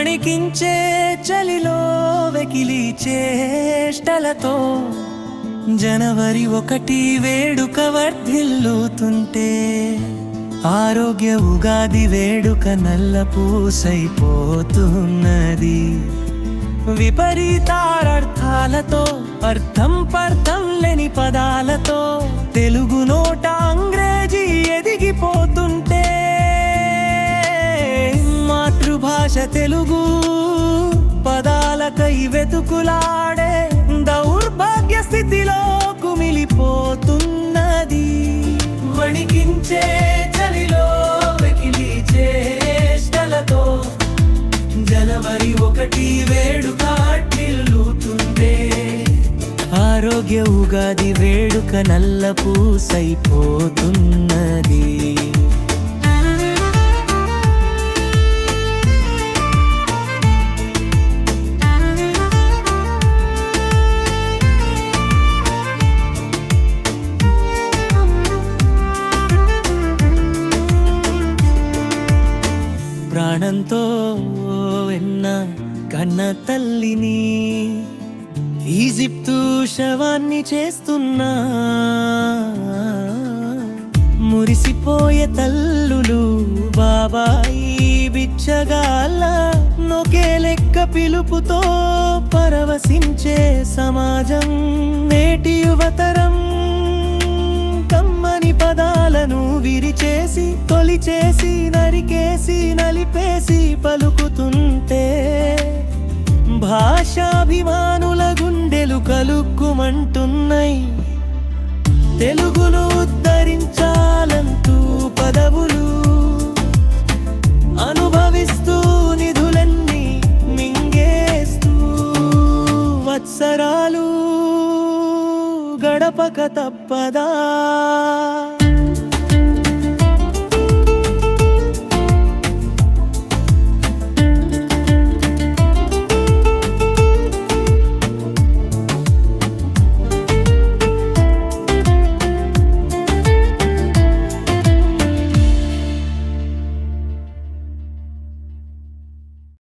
వణికించే చలిలో వెకిలి చేష్టలతో జనవరి ఒకటి వేడుక వర్ధిల్లుతుంటే ఆరోగ్య ఉగాది వేడుక నల్ల పూసైపోతున్నది. విపరీతారర్థాలతో అర్థం పర్థం లేని పదాలతో తెలుగు నోట మాతృభాష తెలుగు పదాలకై వెతుకులాడే దౌర్భాగ్య స్థితిలో కుమిలిపోతున్నది. వణికించే చలిలో వెకిలి చేష్టలతో జనవరి ఒకటి వేడుక అట్టిల్లుతుంటే ఆరోగ్య ఉగాది వేడుక నల్ల పూసైపోతున్నది ప్రాణంతో వెన్న కన్న తల్లిని ఈజిప్తు శవాన్ని చేస్తున్నా. మురిసిపోయే తల్లులు బాబాయి బిచ్చగాల నొకే లెక్క పిలుపుతో పరవశించే సమాజం నేటి యువతరం. పదాలను విరిచేసి తొలిచేసి నరికేసి నలిపేసి పలుకుతుంటే భాషాభిమానుల గుండెలు కలుక్కుమంటున్నాయి. తెలుగును ఉద్ధరించాలంటూ పదవులు అనుభవిస్తూ నిధులన్నీ మింగేస్తూ వత్సరాలు గడపక తప్పదా?